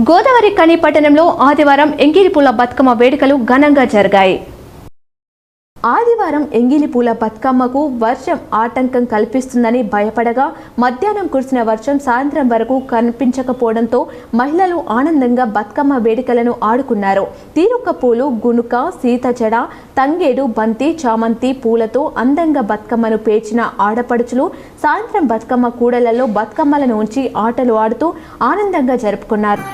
గోదావరి కని పట్టణంలో ఆదివారం ఎంగిలిపూల బతుకమ్మ వేడుకలు ఘనంగా జరిగాయి. ఆదివారం ఎంగిలిపూల బతుకమ్మకు వర్షం ఆటంకం కల్పిస్తుందని భయపడగా మధ్యాహ్నం కురిసిన వర్షం సాయంత్రం వరకు కనిపించకపోవడంతో మహిళలు ఆనందంగా బతుకమ్మ వేడుకలను ఆడుకున్నారు. తీరొక్క పూలు గునుక సీతజడ తంగేడు బంతి చామంతి పూలతో అందంగా బతుకమ్మను పేర్చిన ఆడపడుచులు సాయంత్రం బతుకమ్మ కూడలలో బతుకమ్మలను ఉంచి ఆటలు ఆడుతూ ఆనందంగా జరుపుకున్నారు.